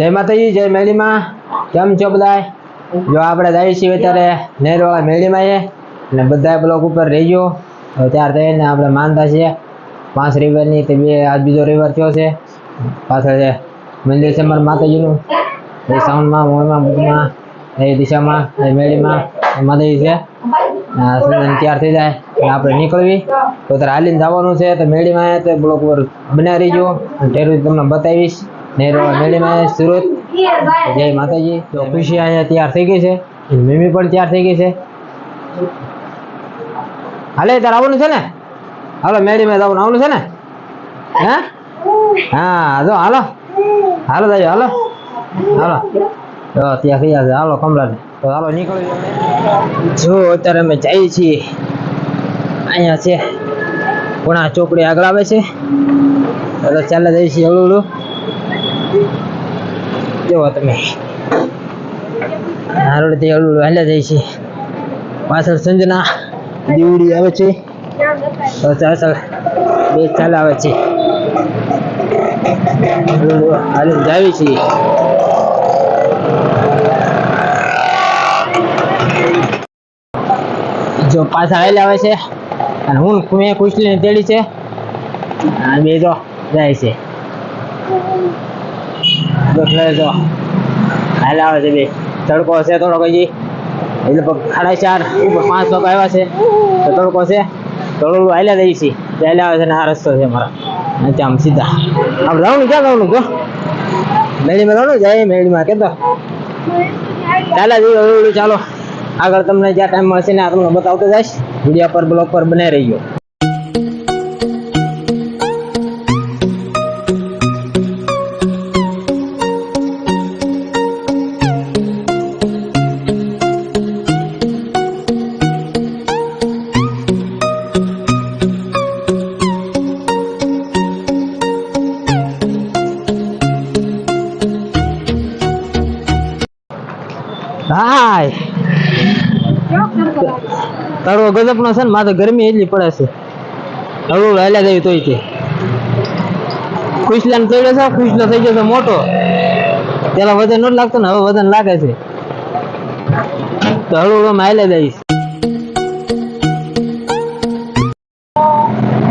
જય માતાજી, જય મેળીમાં. કેમ છો બધાય? જો આપણે જઈએ છીએ અત્યારે નેરવાળા મેળીમાં એ. અને બધા બ્લોક ઉપર રહીજો. હવે ત્યાર થઈને આપણે માનતા છીએ. પાંચ રવિવારની તે બે, આજ બીજો રવિવાર થયો છે. પાછળ છે મંદિર છે મારા માતાજીનું. એ સાઉન્ડમાં મોરમાં બુધમાં એ દિશામાં, એ મેળીમાં માતાજી છે. તૈયાર થઈ જાય. અને આપણે નીકળવી. તો ત્યારે હાલીને જવાનું છે. તો મેળીમાં તો બ્લોક ઉપર બનાવી રહીજો. ટેરું તમને બતાવીશ. મેળીમાં સુરત. જય માતાજી. તો ખુશી અહીંયા તૈયાર થઈ ગઈ છે. મમ્મી પણ તૈયાર થઈ ગઈ છે. હાલે તારે આવવાનું છે ને? હાલો મેળીમાં જવાનું આવવાનું છે ને? હા? હા જો હાલો. હાલો દાજો હાલો. હાલો. તો ત્યાં થઈ જશે હાલો કમલાને તો હાલો નીકળી. જો અત્યારે અમે જઈએ છીએ. અહીંયા છે. પુણા ચોકડી આગળ આવે છે. એટલે ચાલે જઈએ છીએ હળું હળું. જુઓ તમે. હળું હળું હાલ્યા જાય છે. પાછળ સંજના દીવડી આવે છે. તો બે ચાલે આવે છે. હળું જાવી છે. જો પાછા આવેલા આવે છે. અને હું મેં કુશલીને તેડી છે. આ બે જો જાય છે. એટલે છે એટલે પાંચ લોકો આવ્યા છે. તો આવે છે ને આ રસ્તો છે મારા નથી આમ સીધા. જવાનું ક્યાં જવાનું જો મેળીમાં જવાનું જાય મેળીમાં કેતો ચાલ્યા જઈએ ચાલો. આગળ તમને જ્યાં ટાઈમ મળશે ને આ તમને બતાવતો જઈશ. વીડિયો પર, બ્લોગ પર બનાવી રહીજો. હાય તારો ગજબ નો છે ને માથે ગરમી એટલી પડે છે. હળવું હાલ્યા જાય તોય તે ખુશલાને ચડ્યો છે, ખુશલો થઈ ગયો છે મોટો. પેલા વજન નથી લાગતો ને, હવે વજન લાગે છે. તો હળવું હળવું હાલ્યા જઈશ.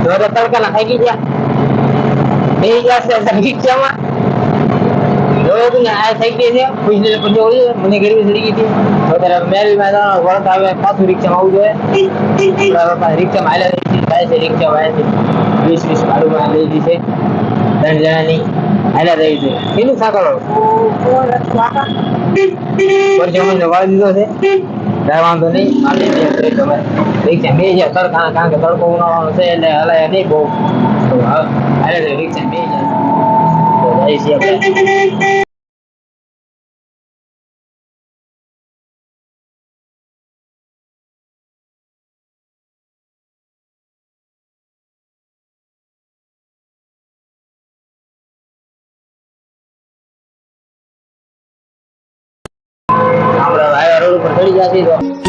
તડકાના થાકી ગયા. બે ગયા છે જોયું તું ને આ હતી રિક્ષા દીધો છે. કાંઈ વાંધો નહીં મારી તમે. રિક્ષા બે જાય કારણ કે તડકો ઉનાળવાનો છે, એટલે હલાય નહીં બહુ. જઈએ રિક્ષા બે જાય હાઈવે રોડ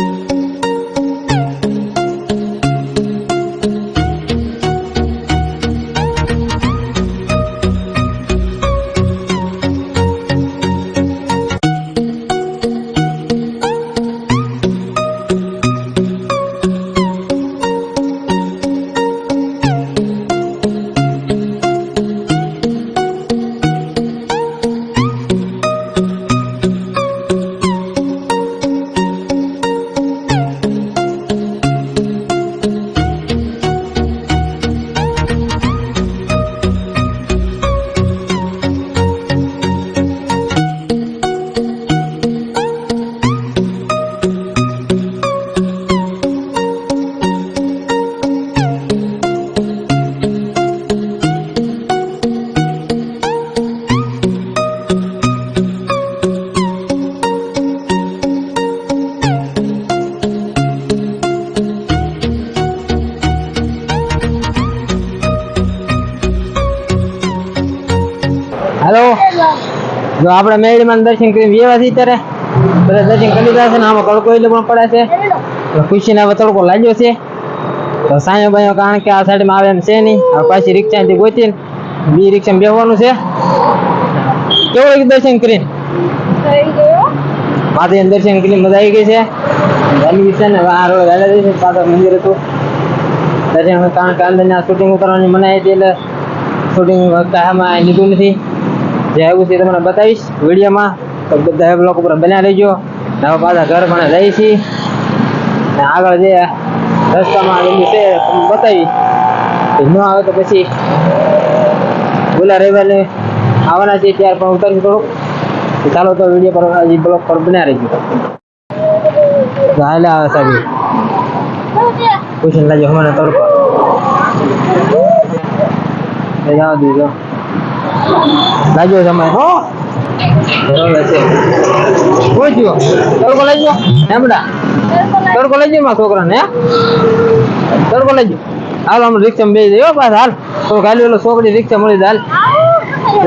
હેલો. જો આપણે મેળીમાં દર્શન કરી વ્યવા છીએ ત્યારે બધા દર્શન કરી લીધા છે ને આમાં તડકો એટલે પણ પડે છે. ખુશીને હવે તડકો લાગ્યો છે. તો સાંયો બાયો કારણ કે આ સાઈડમાં આવે એમ છે નહીં. આ પાછી રિક્ષાથી ગોતીને બી રિક્ષામાં બેહવાનું છે. કેવું દર્શન કરીને? માતાજી દર્શન કરીને મજા આવી ગઈ છે. વેલી છે ને આ પાછળ મંદિર હતું. દર્શન કારણ કે અંદરના શૂટિંગ કરવાની મનાઈ હતી એટલે શૂટિંગ કાયમાં લીધું નથી. જે આવ્યું છે તમને બતાવીશ વિડીયોમાં. તો બધા બ્લોક ઉપર બન્યા રહેજો. નવા પાછા ઘર પણ જઈએ છીએ. આગળ જે રસ્તામાં આવેલું છે, તમને બતાવી ન આવે તો પછી બોલા રવિવારે આવવાના છે ત્યાર પણ ઉતાર્યું થોડુંક. ચાલો તો વીડિયો પર હજી બ્લોક પર બન્યા રહેજો. હાલે આવે સાહેબ. પૂછીને લાજો હમણાં તડકો. જવા દીધો. લાજો તમે હો. પૂછ્યો હાલ છોકરી રિક્ષા મળી હાલ.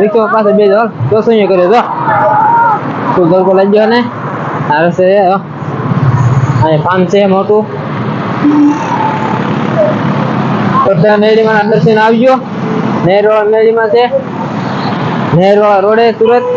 રિક્ષામાં પાસે બે હાલ. તો શું કર્યો તો તું તડકો લઈ ને? હાલ છે. પાન છે, મોટું. તો ત્યાં દર્શન આવજો નેરવાળા મેળીમાં છે. નેરવાળા રોડે સુરત